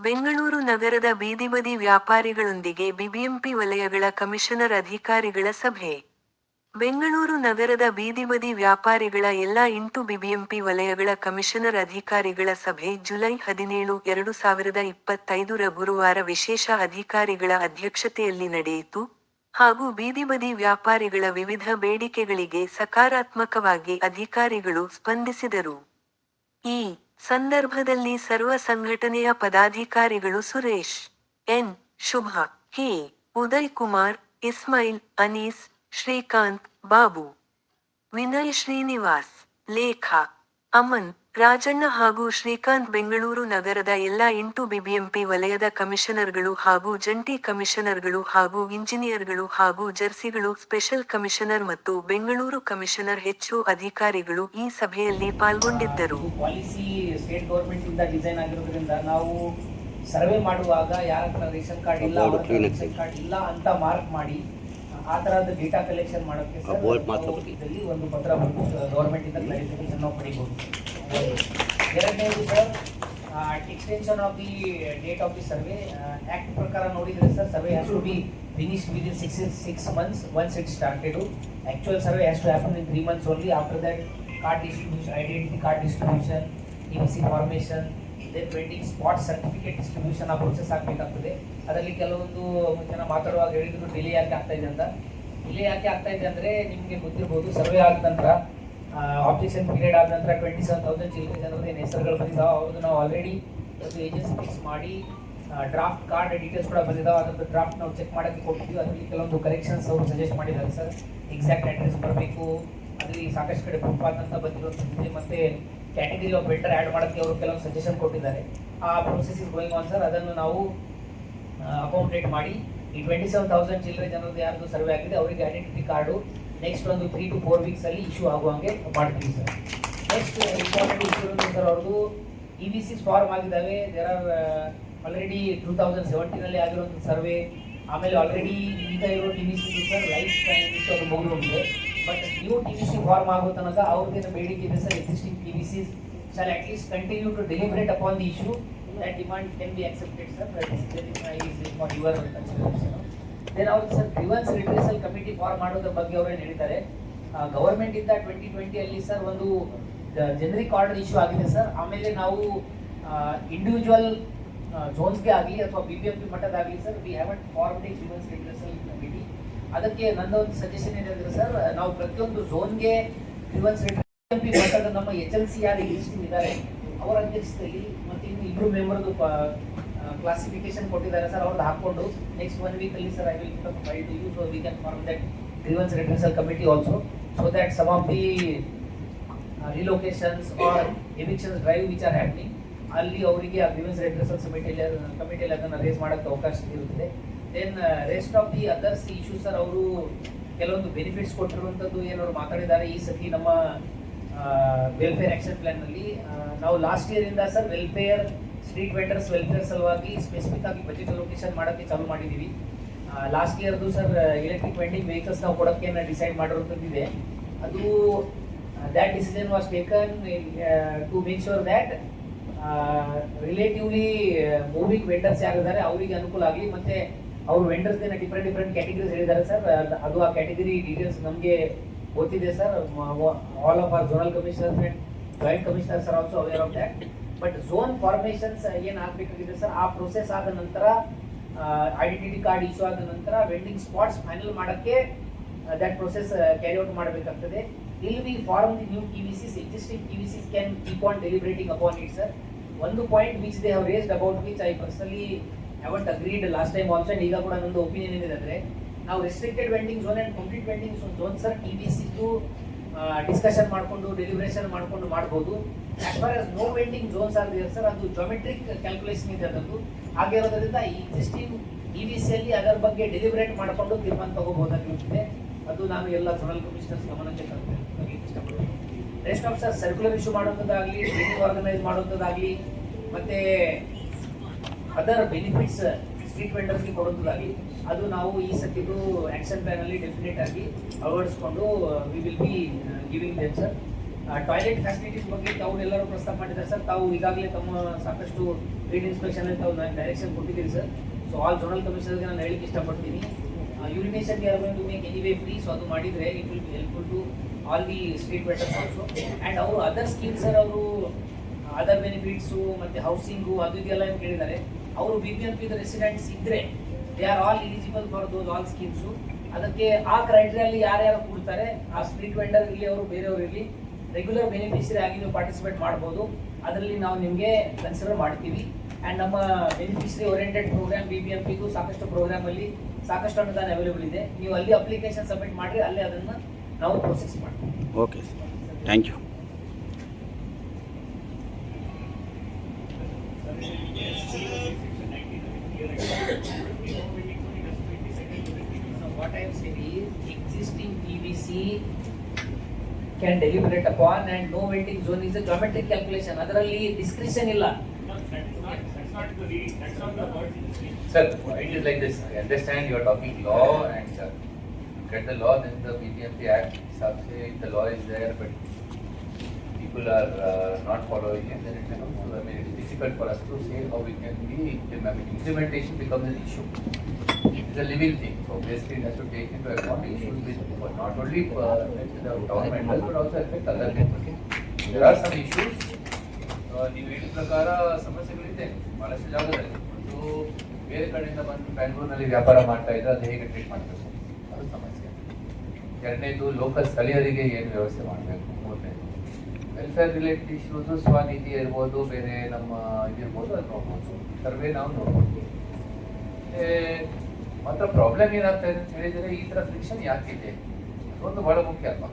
ಬೆಂಗಳೂರು ನಗರದ ಬೀದಿಬದಿ ವ್ಯಾಪಾರಿಗಳೊಂದಿಗೆ ಬಿಬಿಎಂಪಿ ವಲಯಗಳ ಕಮಿಷನರ್ ಅಧಿಕಾರಿಗಳ ಸಭೆ. ಬೆಂಗಳೂರು ನಗರದ ಬೀದಿಬದಿ ವ್ಯಾಪಾರಿಗಳ ಎಲ್ಲ ಎಂಟು ಬಿಬಿಎಂಪಿ ವಲಯಗಳ ಕಮಿಷನರ್ ಅಧಿಕಾರಿಗಳ ಸಭೆ ಜುಲೈ ಹದಿನೇಳು, ಎರಡು ಸಾವಿರದ ಇಪ್ಪತ್ತೈದರ ಗುರುವಾರ ವಿಶೇಷ ಅಧಿಕಾರಿಗಳ ಅಧ್ಯಕ್ಷತೆಯಲ್ಲಿ ನಡೆಯಿತು. ಹಾಗೂ ಬೀದಿಬದಿ ವ್ಯಾಪಾರಿಗಳ ವಿವಿಧ ಬೇಡಿಕೆಗಳಿಗೆ ಸಕಾರಾತ್ಮಕವಾಗಿ ಅಧಿಕಾರಿಗಳು ಸ್ಪಂದಿಸಿದರು. ಈ ಸಂದರ್ಭದಲ್ಲಿ ಸರ್ವ ಸಂಘಟನೆಯ ಪದಾಧಿಕಾರಿಗಳು ಸುರೇಶ್ ಎನ್ ಶುಭ ಕೆ ಉದಯ್ ಕುಮಾರ್ ಇಸ್ಮೈಲ್ ಅನೀಸ್ ಶ್ರೀಕಾಂತ್ ಬಾಬು ವಿನಯ್ ಶ್ರೀನಿವಾಸ್ ಲೇಖ ಅಮನ್ ರಾಜಣ್ಣ ಹಾಗೂ ಶ್ರೀಕಾಂತ್ ಬೆಂಗಳೂರು ನಗರದ ಎಲ್ಲ ಎಂಟು ಬಿಬಿಎಂಪಿ ವಲಯದ ಕಮಿಷನರ್ಗಳು ಹಾಗೂ ಜಂಟಿ ಕಮಿಷನರ್ಗಳು ಹಾಗೂ ಇಂಜಿನಿಯರ್ಗಳು ಹಾಗೂ ಜರ್ಸಿಗಳು ಸ್ಪೆಷಲ್ ಕಮಿಷನರ್ ಮತ್ತು ಬೆಂಗಳೂರು ಕಮಿಷನರ್ ಹೆಚ್ಚು ಅಧಿಕಾರಿಗಳು ಈ ಸಭೆಯಲ್ಲಿ ಪಾಲ್ಗೊಂಡಿದ್ದರು ಪಾಲಿಸಿ ಸ್ಟೇಟ್ ಗೌರ್ಮೆಂಟ್ ಇಂದ ಡಿಸೈನ್ ಆಗಿರೋದ್ರಿಂದ ನಾವು ಸರ್ವೆ ಮಾಡುವಾಗ ಯಾರ ರೇಷನ್ ಕಾರ್ಡ್ ಇಲ್ಲ ರೇಷನ್ ಕಾರ್ಡ್ ಇಲ್ಲ ಅಂತ ಮಾರ್ಕ್ ಮಾಡಿ ಆ ತರಹದ ಡೇಟಾ ಕಲೆಕ್ಷನ್ ಮಾಡೋಕ್ಕೆ. ಒಂದು ಪತ್ರ ಗೌರ್ಮೆಂಟ್ ಇಂದ ಕ್ಲಾರಿಫಿಕೇಶನ್ ನಾವು ಪಡಿಬಹುದು ಎರಡನೇದು sir extension of the date of the survey act ಪ್ರಕಾರ ನೋಡಿದ್ರೆ sir survey has to be finish within six six months once it started actual survey has to happen in three months only after that card distribution identity card distribution E formation ಇದೇ vending spot certificate distribution ಆ process ಆಗಬೇಕಾಗ್ತದೆ. ಅದರಲ್ಲಿ ಕೆಲವೊಂದು ಜನ ಮಾತಾಡುವಾಗ ಹೇಳಿದ್ರು delay ಯಾಕೆ ಆಗ್ತಾ ಇದೆ ಅಂತ. ಡಿಲೇ ಯಾಕೆ ಆಗ್ತಾ ಇದೆ ಅಂದ್ರೆ ನಿಮಗೆ ಗೊತ್ತಿರ್ಬೋದು ಸರ್ವೆ ಆದ ನಂತರ ಆಬ್ಜೆಕ್ಷನ್ ಪೀರಿಯಡ್ ಆದ ನಂತರ ಟ್ವೆಂಟಿ ಸೆವೆನ್ ತೌಸಂಡ್ ಚಿಲ್ಲರೆ ಜನರದ್ದು ಏನು ಹೆಸರುಗಳು ಬಂದಿದ್ದಾವೆ. ಅವ್ರದ್ದು ನಾವು ಆಲ್ರೆಡಿ ಒಂದು ಏಜೆನ್ಸಿ ಫಿಕ್ಸ್ ಮಾಡಿ ಡ್ರಾಫ್ಟ್ ಕಾರ್ಡ್ ಡೀಟೇಲ್ಸ್ ಕೂಡ ಬಂದಿದ್ದಾವೆ. ಅದೊಂದು ಡ್ರಾಫ್ಟ್ ನಾವು ಚೆಕ್ ಮಾಡೋಕ್ಕೆ ಕೊಟ್ಟಿದ್ವಿ ಅದರಲ್ಲಿ ಕೆಲವೊಂದು ಕರೆಕ್ಷನ್ಸ್ ಅವರು ಸಜೆಸ್ಟ್ ಮಾಡಿದ್ದಾರೆ ಸರ್. ಎಕ್ಸಾಕ್ಟ್ ಅಡ್ರೆಸ್ ಬರಬೇಕು. ಅದರಲ್ಲಿ ಸಾಕಷ್ಟು ಕಡೆ ಫುಟ್ಪಾತ್ ಅಂತ ಬಂದಿರೋದು ಮತ್ತೆ ಕ್ಯಾಟಗರಿ ಆಫ್ ಬೆಟರ್ ಆ್ಯಡ್ ಮಾಡೋಕ್ಕೆ ಅವರು ಕೆಲವೊಂದು ಸಜೆಷನ್ ಕೊಟ್ಟಿದ್ದಾರೆ. ಆ process is going on sir ಅದನ್ನು ನಾವು ಅಕೌಂಟೇಟ್ ಮಾಡಿ ಈ ಟ್ವೆಂಟಿ ಸೆವೆನ್ ತೌಸಂಡ್ ಚಿಲ್ಲರೆ ಜನರದ್ದು ಯಾರ್ದು ಸರ್ವೆ ಆಗಿದೆ, ಅವರಿಗೆ ಐಡೆಂಟಿಟಿ ಕಾರ್ಡು ನೆಕ್ಸ್ಟ್ ಒಂದು ತ್ರೀ ಟು ಫೋರ್ ವೀಕ್ಸ್ ಅಲ್ಲಿ ಇಶ್ಯೂ ಆಗುವಂಗೆ ಮಾಡ್ತೀವಿ sir next important issue sir ಅವ್ರದ್ದು ಇ ವಿ ಸಿ ಫಾರ್ಮ್ ಆಗಿದ್ದಾವೆ. There are already two thousand ಸೆವೆಂಟೀನಲ್ಲಿ ಆಗಿರೋಂಥ ಸರ್ವೆ ಆಮೇಲೆ ಆಲ್ರೆಡಿ ಈಗ ಇರೋ T V C sir lifetime ಇಷ್ಟು ಅದು ಮುಗಿದೋಗಿದೆ but new T V C form ಆಗೋ ತನಕ ಅವ್ರದ್ದೇನು ಬೇಡಿಕೆ ಇದೆ sir existing T V C shall at least continue to deliberate upon the issue that demand can be accepted sir is for your is for ಅವರು sir grievance also, committee form ಮಾಡೋದ್ರ ಬಗ್ಗೆ ಅವರು ಹೇಳಿದ್ದಾರೆ? ಗವರ್ಮೆಂಟ್ ಇಂದ twenty ಟ್ವೆಂಟಿಯಲ್ಲಿ sir ಒಂದು generic order issue ಆಗಿದೆ sir ಆಮೇಲೆ ನಾವು ಇಂಡಿವಿಜುವಲ್ ಝೋನ್ಸ್ಗೆ ಆಗಲಿ ಅಥವಾ B B M P ಮಟ್ಟದಾಗಲಿ sir we haven't form the grievance redressal committee ಅದಕ್ಕೆ ನನ್ನ ಒಂದು ಸಜೆಷನ್ ಏನಂದ್ರೆ ಸರ್ ನಾವು ಪ್ರತಿಯೊಂದು ಝೋನ್ಗೆ ಗ್ರಿವನ್ಸ್ ರಿಡ್ರೆಸಲ್ ಪಿ ಮಟ್ಟದ ನಮ್ಮ ಎಚ್ ಎಲ್ ಸಿ ಯಾರು ಇಷ್ಟು ಇದ್ದಾರೆ ಅವರ ಅಧ್ಯಕ್ಷತೆಯಲ್ಲಿ ಮತ್ತೆ ಇನ್ನು ಇಬ್ಬರು ಮೆಂಬರ್ದು ಕ್ಲಾಸಿಫಿಕೇಶನ್ ಕೊಟ್ಟಿದ್ದಾರೆ ಸರ್ ಅವ್ರದ್ದು ಹಾಕೊಂಡು ನೆಕ್ಸ್ಟ್ ಒನ್ ಅಲ್ಲಿ sir I will file to you so we can form that grievance redressal committee also so that some of the relocations or evictions drive which are happening ಅಲ್ಲಿ ಅವರಿಗೆ ಆ grievance redressal ಕಮಿಟಿಯಲ್ಲಿ ಕಮಿಟಿಯಲ್ಲಿ ಅದನ್ನು race ಮಾಡೋಕ್ಕೆ ಅವಕಾಶ ಇರುತ್ತದೆ then rest of the others issue sir, ಅವರು ಕೆಲವೊಂದು benefits ಕೊಟ್ಟಿರುವಂಥದ್ದು ಏನವರು ಮಾತಾಡಿದ್ದಾರೆ, ಈ ಸತಿ ನಮ್ಮ ವೆಲ್ಫೇರ್ ಆಕ್ಷನ್ ಪ್ಲಾನ್ನಲ್ಲಿ ನಾವು last ಇಯರಿಂದ sir welfare street vendors welfare ಸಲುವಾಗಿ ಸ್ಪೆಸಿಫಿಕ್ ಆಗಿ ಬಜೆಟ್ ಲೊಕೇಶನ್ ಮಾಡೋಕ್ಕೆ ಚಾಲು ಮಾಡಿದ್ದೀವಿ ಲಾಸ್ಟ್ ಇಯರ್ದು ಸರ್ ಎಲೆಕ್ಟ್ರಿಕ್ ವೆಂಡಿಂಗ್ ವೆಹಿಕಲ್ಸ್ ನಾವು ಕೊಡೋಕ್ಕೆ ಡಿಸೈಡ್ ಮಾಡಿರುವಂಥದ್ದಿದೆ ಅದು that decision was taken to make sure that relatively moving vendors ಯಾರಿದ್ದಾರೆ ಅವರಿಗೆ ಅನುಕೂಲ ಆಗಲಿ, ಮತ್ತೆ ಅವ್ರ ವೆಂಡರ್ಸ್ ಡಿಫ್ರೆಂಟ್ ಡಿಫ್ರೆಂಟ್ ಕ್ಯಾಟಗರೀಸ್ ಹೇಳಿದ್ದಾರೆ ಸರ್ ಅದು ಆ ಕ್ಯಾಟಗರಿ ಡೀಟೇಲ್ಸ್ ನಮಗೆ ಗೊತ್ತಿದೆ sir all of our zonal commissioners and joint commissioners are also aware of that but zone formations ಏನ್ ಆಗ್ಬೇಕಾಗಿದೆ ಸರ್? ಆ ಪ್ರೊಸೆಸ್ ಆದ ನಂತರ ಐಡೆಂಟಿಟಿ ಕಾರ್ಡ್ ಇಶ್ಯೂ ಆದ ನಂತರ ವೆಂಡಿಂಗ್ ಸ್ಪಾಟ್ಸ್ ಫೈನಲ್ ಮಾಡಕ್ಕೆ ದಟ್ ಪ್ರೊಸೆಸ್ ಕ್ಯಾರಿ ಔಟ್ ಮಾಡಬೇಕಾಗ್ತದೆ. Till we form the new T V Cs existing T V Cs can keep on deliberating upon it sir ಒಂದು point which they have raised about which I personally haven't agreed last time also ಈಗ ಕೂಡ ನಂದು opinion ಏನಿದೆ ಅಂದರೆ, ನಾವು restricted vending zone and complete vending zone sir T V Siddu discussion ಮಾಡಿಕೊಂಡು deliberation ಮಾಡಿಕೊಂಡು ಮಾಡ್ಬೋದು. As far as know vending zones are sir ಅದು ಜೊಮೆಟ್ರಿಕ್ ಕ್ಯಾಲ್ಕುಲೇಷನ್ ಇದೆ ಅದರದ್ದು ಈ ಎಕ್ಸಿಸ್ಟಿಂಗ್ ಇ ವಿ ಸಿಯಲ್ಲಿ ಅದರ ಬಗ್ಗೆ ಡೆಲಿಬ್ರೇಟ್ ಮಾಡಿಕೊಂಡು ತೀರ್ಮಾನ ತಗೋಬಹುದಾಗಿರುತ್ತದೆ ಅದು ನಾನು ಎಲ್ಲ ಝೋನಲ್ ಕಮಿಷನರ್ಸ್ ಗಮನಕ್ಕೆ ತರಬೇಕು ಇಷ್ಟಪಡ್ತೀನಿ ಆಫ್ ಸರ್ ಸರ್ಕ್ಯುಲರ್ ಇಶ್ಯೂ ಮಾಡುವಂಥದ್ದಾಗಲಿ ಟ್ರೈನಿಂಗ್ ಆರ್ಗನೈಸ್ ಮಾಡುವಂಥದ್ದಾಗಲಿ, ಮತ್ತೆ ಅದರ್ ಬೆನಿಫಿಟ್ಸ್ ಸ್ಟ್ರೀಟ್ ವೆಂಡರ್ಸ್ಗೆ ಕೊಡೋದಾಗಿ ಅದು ನಾವು ಈ ಆಕ್ಷನ್ ಪ್ಲಾನ್ ಅಲ್ಲಿ ಡೆಫಿನೆಟ್ ಆಗಿ ಅಳವಡಿಸ್ಕೊಂಡು we will be giving them sir toilet facilities ಬಗ್ಗೆ ತಾವು ಎಲ್ಲರೂ ಪ್ರಸ್ತಾಪ ಮಾಡಿದ್ದಾರೆ ಸರ್ ತಾವು ಈಗಾಗಲೇ ತಮ್ಮ ಸಾಕಷ್ಟು ಫೀಲ್ಡ್ ಇನ್ಸ್ಪೆಕ್ಷನ್ ತಾವು ಡೈರೆಕ್ಷನ್ ಕೊಟ್ಟಿದ್ದೀರಿ ಸರ್ ಸೊ ಆಲ್ ಜೋನಲ್ ಕಮಿಷನರ್ಗೆ ನಾನು ಹೇಳಿಕ್ಕೆ ಇಷ್ಟಪಡ್ತೀನಿ. ಯೂರಿನೇಷನ್ ಯಾರು to make anyway free so ಅದು ಮಾಡಿದರೆ it will be helpful to all the street vendors also and ಅವರು ಅದರ್ ಸ್ಕೀಮ್ ಸರ್ ಅವರು ಅದರ್ ಬೆನಿಫಿಟ್ಸು ಮತ್ತು ಹೌಸಿಂಗು ಅದು ಇದೆಲ್ಲ ಏನು ಕೇಳಿದ್ದಾರೆ? ಅವರು B P L P residents ಇದ್ದರೆ they are all eligible for those all schemes ಅದಕ್ಕೆ ಆ ಕ್ರೈಟೀರಿಯಲ್ಲಿ ಯಾರ್ಯಾರು ಕೂಡ್ತಾರೆ, ಆ ಸ್ಟ್ರೀಟ್ ವೆಂಡರ್ ಇರಲಿ ಅವರು, ಬೇರೆಯವರು ಇರಲಿ ರೆಗ್ಯುಲರ್ ಬೆನಿಫಿಷರಿ ಆಗಿ ನೀವು ಪಾರ್ಟಿಸಿಪೇಟ್ ಮಾಡ್ಬೋದು. ಅದರಲ್ಲಿ ನಾವು ನಿಮಗೆ ಕನ್ಸಿಡರ್ ಮಾಡ್ತೀವಿ. ಆ್ಯಂಡ್ ನಮ್ಮ beneficiary oriented programme B B M ಪಿಗೂ ಸಾಕಷ್ಟು ಪ್ರೋಗ್ರಾಮಲ್ಲಿ ಸಾಕಷ್ಟು ಅನುದಾನ ಅವೈಲೇಬಲ್ ಇದೆ. ನೀವು ಅಲ್ಲಿ ಅಪ್ಲಿಕೇಶನ್ ಸಬ್ಮಿಟ್ ಮಾಡಿರಿ, ಅಲ್ಲೇ ಅದನ್ನು ನಾವು ಪ್ರೊಸೆಸ್ ಮಾಡ್ತೀವಿ. Okay thank you PVC can deliberate upon and no waiting zone is a geometric calculation. ಅದರಲ್ಲಿ discretion ಇಲ್ಲ. Sir, it is like this, I understand you are talking law and uh, get the law, then the BPMP Act, sub say if the law is there, but people are uh, not following it, then it becomes, I mean, it is difficult for us to say how we can be, I mean, implementation becomes an issue. It is a living thing, so obviously it has to take into account issues with, but not only uh, affect the governmental, but also affect other people. There are some issues, ಆ, ನೀವು ಹೇಳಿದ ಪ್ರಕಾರ ಸಮಸ್ಯೆಗಳಿದೆ ಬಹಳಷ್ಟು ಜಾಗದಲ್ಲಿ ಒಂದು ಬೇರೆ ಕಡೆಯಿಂದ ಬಂದು ಬ್ಯಾಂಗ್ಳೂರಿನಲ್ಲಿ ವ್ಯಾಪಾರ ಮಾಡ್ತಾ ಇದ್ರೆ ಅದು ಹೇಗೆ ಟ್ರೀಟ್ ಮಾಡಬೇಕು ಅದು ಸಮಸ್ಯೆ ಎರಡನೇದು ಲೋಕಲ್ ಸ್ಥಳೀಯರಿಗೆ ಏನು ವ್ಯವಸ್ಥೆ ಮಾಡಬೇಕು ಮೂರನೇದು ವೆಲ್ಫೇರ್ ರಿಲೇಟೆಡ್ ಇಶ್ಯೂಸು ಸ್ವನಿಧಿ ಇರ್ಬೋದು ಬೇರೆ ನಮ್ಮ ಇದಿರ್ಬೋದು ಅದು ನೋಡ್ಬೋದು ಸರ್ವೇ ನಾವು ನೋಡ್ಬೋದು ಮತ್ತೆ ಮಾತ್ರ ಪ್ರಾಬ್ಲಮ್ ಏನಾಗ್ತಾ ಇದೆ ಅಂತ ಹೇಳಿದರೆ ಈ ಥರ ಫ್ರಿಕ್ಷನ್ ಯಾಕಿದೆ ಅದೊಂದು ಬಹಳ ಮುಖ್ಯ ಅಲ್ವ?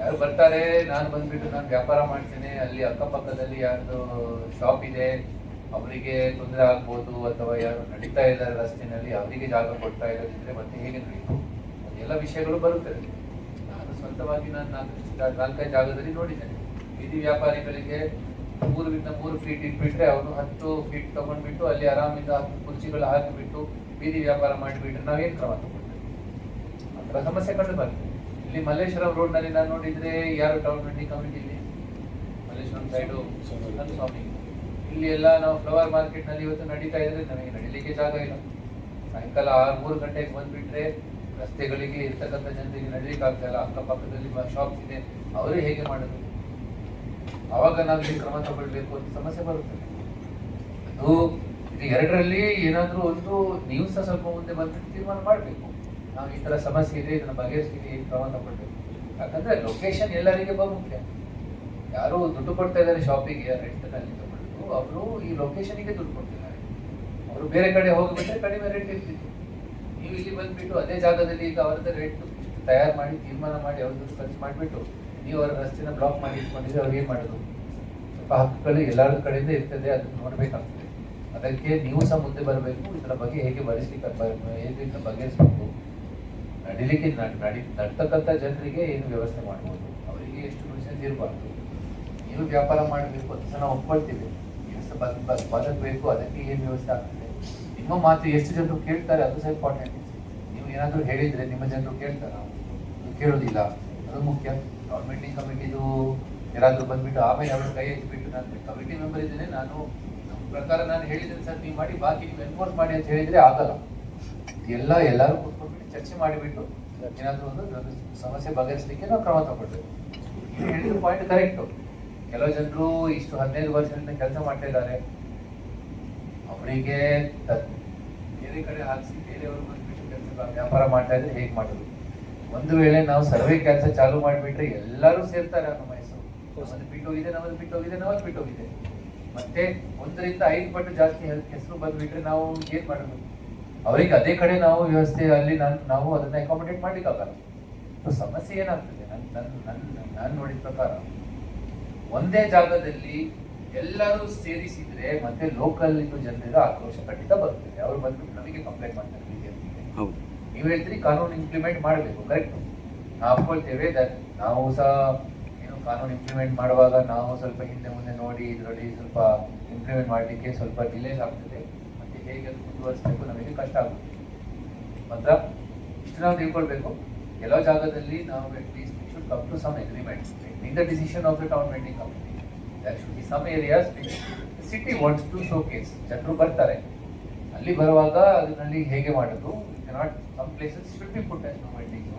ಯಾರು ಬರ್ತಾರೆ, ನಾನು ಬಂದ್ಬಿಟ್ಟು ನಾನು ವ್ಯಾಪಾರ ಮಾಡ್ತೇನೆ, ಅಲ್ಲಿ ಅಕ್ಕಪಕ್ಕದಲ್ಲಿ ಯಾರ್ದು ಶಾಪ್ ಇದೆ, ಅವರಿಗೆ ತೊಂದರೆ ಆಗ್ಬೋದು ಅಥವಾ ಯಾರು ನಡೀತಾ ಇದ್ದಾರೆ ರಸ್ತೆಯಲ್ಲಿ ಅವರಿಗೆ ಜಾಗ ಕೊಡ್ತಾ ಇರೋದಿದ್ರೆ ಮತ್ತೆ ಹೇಗೆ ನಡೀತು? ಅದೆಲ್ಲ ವಿಷಯಗಳು ಬರುತ್ತದೆ ನಾನು ಸ್ವಂತವಾಗಿ ನಾನು ನಾಲ್ಕು ನಾಲ್ಕೈದು ಜಾಗದಲ್ಲಿ ನೋಡಿದ್ದೇನೆ. ಬೀದಿ ವ್ಯಾಪಾರಿಗಳಿಗೆ ಮೂರರಿಂದ ಮೂರು ಫೀಟ್ ಇಟ್ಬಿಟ್ರೆ ಅವರು ಹತ್ತು ಫೀಟ್ ತಗೊಂಡ್ಬಿಟ್ಟು ಅಲ್ಲಿ ಆರಾಮಿಂದ ಹತ್ತು ಕುರ್ಚಿಗಳು ಹಾಕಿಬಿಟ್ಟು ಬೀದಿ ವ್ಯಾಪಾರ ಮಾಡಿಬಿಟ್ರೆ ನಾವೇನು ಕ್ರಮ ತಗೊಂಡ್ರೆ ಆ ಸಮಸ್ಯೆ ಕಂಡು ಬರ್ತದೆ ಇಲ್ಲಿ ಮಲ್ಲೇಶ್ವರಂ ರೋಡ್ನಲ್ಲಿ ನಾನು ನೋಡಿದ್ರೆ ಯಾರು ಟೌನ್ ಮಂಡಿ ಕಮಿಟಿ ಇಲ್ಲಿ? ಮಲ್ಲೇಶ್ವರಂ ಸೈಡು ಸ್ವಾಮಿ. ಇಲ್ಲಿ ಎಲ್ಲ ನಾವು ಫ್ಲವರ್ ಮಾರ್ಕೆಟ್ನಲ್ಲಿ ಇವತ್ತು ನಡೀತಾ ಇದ್ರೆ ನಮಗೆ ನಡೀಲಿಕ್ಕೆ ಜಾಗ ಇಲ್ಲ. ಸಾಯಂಕಾಲ ಆರು, ಮೂರು ಗಂಟೆಗೆ ಬಂದ್ಬಿಟ್ರೆ ರಸ್ತೆಗಳಿಗೆ ಇರ್ತಕ್ಕಂಥ ಜನರಿಗೆ ನಡೀಲಿಕ್ಕೆ ಆಗ್ತಾ ಇಲ್ಲ. ಅಕ್ಕಪಕ್ಕದಲ್ಲಿ ಶಾಪ್ಸ್ ಇದೆ. ಅವರು ಹೇಗೆ ಮಾಡೋದು? ಅವಾಗ ನಾವು ಇಲ್ಲಿ ಕ್ರಮ ತಗೊಳ್ಬೇಕು ಅಂತ ಸಮಸ್ಯೆ ಬರುತ್ತೆ. ಅದು ಇದು ಎರಡರಲ್ಲಿ ಏನಾದ್ರೂ ಒಂದು ನೀವು ಸಹ ಸ್ವಲ್ಪ ಮುಂದೆ ಬಂದು ತೀರ್ಮಾನ ಮಾಡಬೇಕು. ನಾವು ಈ ತರ ಸಮಸ್ಯೆ ಇದೆ, ಇದನ್ನ ಬಗೆಹರಿಸಲಿಕ್ಕೆ ಏನು ಕ್ರಮ ತಗೊಳ್ಬೇಕು. ಯಾಕಂದ್ರೆ ಲೊಕೇಶನ್ ಎಲ್ಲರಿಗೆ ಬಹುಮುಖ್ಯ ಯಾರು ದುಡ್ಡು ಕೊಡ್ತಾ ಇದ್ದಾರೆ ಶಾಪಿಗೆ ರೆಂಟ್ನಲ್ಲಿ ತಗೊಂಡು, ಅವರು ಈ ಲೊಕೇಶನಿಗೆ ದುಡ್ಡು ಕೊಡ್ತಿದ್ದಾರೆ. ಅವರು ಬೇರೆ ಕಡೆ ಹೋಗಿಬಿಟ್ರೆ ಕಡಿಮೆ ರೇಟ್ ಇರ್ತಿತ್ತು. ನೀವು ಇಲ್ಲಿ ಬಂದ್ಬಿಟ್ಟು ಅದೇ ಜಾಗದಲ್ಲಿ ಈಗ ಅವರದ್ದು ರೇಟ್ ತಯಾರು ಮಾಡಿ, ತೀರ್ಮಾನ ಮಾಡಿ ಅವ್ರ ದುಡ್ಡು ಖರ್ಚು ಮಾಡಿಬಿಟ್ಟು ನೀವು ಅವರ ರಸ್ತೆನ ಬ್ಲಾಕ್ ಮಾಡಿ ಇಟ್ಕೊಂಡಿದ್ರೆ ಅವ್ರು ಏನು ಮಾಡೋದು? ಸ್ವಲ್ಪ ಹಕ್ಕುಗಳು ಎಲ್ಲರ ಕಡೆಯಿಂದ ಇರ್ತದೆ, ಅದನ್ನ ನೋಡಬೇಕಾಗ್ತದೆ. ಅದಕ್ಕೆ ನೀವು ಸಹ ಮುಂದೆ ಬರಬೇಕು, ಇದರ ಬಗ್ಗೆ ಹೇಗೆ ಬರೆಸ್ಲಿಕ್ಕೆ ಹೇಗೆ ಇದನ್ನ ಬಗೆಹರಿಸಬೇಕು? ನಡಿಲಿಕ್ಕೆ ನಡ್- ನಡಿ, ನಡ್ತಕ್ಕಂಥ ಜನರಿಗೆ ಏನು ವ್ಯವಸ್ಥೆ ಮಾಡ್ಬೋದು? ಅವರಿಗೆ ಎಷ್ಟು ನುಡಿಸೋದು ಇರಬಾರ್ದು. ನೀವು ವ್ಯಾಪಾರ ಮಾಡಬೇಕು ಅಂತ ನಾವು ಒಪ್ಕೊಳ್ತೀವಿ. ಬದುಕಬೇಕು, ಅದಕ್ಕೆ ಏನು ವ್ಯವಸ್ಥೆ ಆಗ್ತದೆ? ನಿಮ್ಮ ಮಾತು ಎಷ್ಟು ಜನರು ಕೇಳ್ತಾರೆ, ಅದು ಸಹ ಇಂಪಾರ್ಟೆಂಟ್ ನೀವು ಏನಾದರೂ ಹೇಳಿದರೆ ನಿಮ್ಮ ಜನರು ಕೇಳ್ತಾರೆ? ಕೇಳೋದಿಲ್ಲ. ಅದು ಮುಖ್ಯ. ಗೌರ್ಮೆಂಟಿಂಗ್ ಕಮಿಟಿದು ಯಾರಾದರೂ ಬಂದ್ಬಿಟ್ಟು ಆಮೇಲೆ ಅವ್ರ ಕೈ ಎತ್ತಿಬಿಟ್ಟು ನಾನು ಕಮಿಟಿ ಮೆಂಬರ್ ಇದ್ದೇನೆ, ನಾನು ನಮ್ಮ ಪ್ರಕಾರ ನಾನು ಹೇಳಿದ್ರೆ ಸರ್ ನೀವು ಮಾಡಿ, ಬಾಕಿ ನೀವು ಎನ್ಫೋರ್ಸ್ ಮಾಡಿ ಅಂತ ಹೇಳಿದ್ರೆ ಆಗಲ್ಲ. ಎಲ್ಲ ಎಲ್ಲರೂ ಕೂತ್ಕೊಂಡ್ಬಿಟ್ಟು ಚರ್ಚೆ ಮಾಡಿಬಿಟ್ಟು ಏನಾದರೂ ಒಂದು ಸಮಸ್ಯೆ ಬಗೆಹರಿಸಲಿಕ್ಕೆ ನಾವು ಕ್ರಮ ತಗೊಳ್ಬೇಕು ನೀವು ಹೇಳಿದ ಪಾಯಿಂಟ್ ಕರೆಕ್ಟು ಕೆಲವು ಜನರು ಇಷ್ಟು ಹದಿನೈದು ವರ್ಷದಿಂದ ಕೆಲಸ ಮಾಡ್ತಾ ಇದ್ದಾರೆ. ಅವರಿಗೆ ಬೇರೆ ಕಡೆ ಹಾಕಿಸಿ, ಬೇರೆಯವರು ಬಂದ್ಬಿಟ್ಟು ಕೆಲಸ ವ್ಯಾಪಾರ ಮಾಡ್ತಾ ಇದ್ರೆ ಹೇಗೆ ಮಾಡೋದು? ಒಂದು ವೇಳೆ ನಾವು ಸರ್ವೆ ಕೆಲಸ ಚಾಲು ಮಾಡಿಬಿಟ್ರೆ ಎಲ್ಲರೂ ಸೇರ್ತಾರೆ ನಮ್ಮ ಹೆಸರು ನಮ್ಮದು ಬಿಟ್ಟೋಗಿದೆ ನಮ್ಮದು ಬಿಟ್ಟೋಗಿದೆ ನಮ್ಮದು ಬಿಟ್ಟೋಗಿದೆ ಮತ್ತೆ ಒಂದರಿಂದ ಐದು ಪಟ್ಟು ಜಾಸ್ತಿ ಹೆಸರು ಬಂದ್ಬಿಟ್ರೆ ನಾವು ಏನ್ ಮಾಡೋದು? ಅವರಿಗೆ ಅದೇ ಕಡೆ ನಾವು ವ್ಯವಸ್ಥೆ ಅಲ್ಲಿ ನಾನು, ನಾವು ಅದನ್ನ ಅಕಾಮಿಡೇಟ್ ಮಾಡ್ಲಿಕ್ಕಾಗಲ್ಲ. ಸೊ ಸಮಸ್ಯೆ ಏನಾಗ್ತದೆ? ನನ್ ನನ್ ನನ್, ನಾನು ನೋಡಿದ ಪ್ರಕಾರ ಒಂದೇ ಜಾಗದಲ್ಲಿ ಎಲ್ಲರೂ ಸೇರಿಸಿದ್ರೆ ಮತ್ತೆ ಲೋಕಲ್ ಜನರಿಗೆ ಆಕ್ರೋಶ ಖಂಡಿತ ಬರ್ತದೆ ಅವ್ರು ಬಂದ್ಬಿಟ್ಟು ನಮಗೆ ಕಂಪ್ಲೇಂಟ್ ಮಾಡ್ತಾರೆ. ನೀವು ಹೇಳ್ತೀರಿ ಕಾನೂನು ಇಂಪ್ಲಿಮೆಂಟ್ ಮಾಡಬೇಕು ಕರೆಕ್ಟ್ ನಾವು ಅಪ್ಕೊಳ್ತೇವೆ that ನಾವು ಸಹ ಏನು ಕಾನೂನು ಇಂಪ್ಲಿಮೆಂಟ್ ಮಾಡುವಾಗ ನಾವು ಸ್ವಲ್ಪ ಹಿಂದೆ ಮುಂದೆ ನೋಡಿ, ಇದರಲ್ಲಿ ಸ್ವಲ್ಪ ಇಂಪ್ಲಿಮೆಂಟ್ ಮಾಡಲಿಕ್ಕೆ ಸ್ವಲ್ಪ ಡಿಲೇಸ್ ಆಗ್ತದೆ. ಮತ್ತೆ ಹೇಗೆ ಅದು ಮುಂದುವರಿಸಬೇಕು ನಮಗೆ ಕಷ್ಟ ಆಗುತ್ತೆ. ಮಾತ್ರ ಇಷ್ಟು ನಾವು ತಿಳ್ಕೊಳ್ಬೇಕು. ಕೆಲವು ಜಾಗದಲ್ಲಿ ನಾವು at least should come to some agreements in the decision of the town town committee committee. Should be some areas which the city wants to ಜನರು ಬರ್ತಾರೆ. ಅಲ್ಲಿ ಬರುವಾಗ ಅದರಲ್ಲಿ ಹೇಗೆ ಮಾಡೋದು? cannot, some places should be put as no wetting.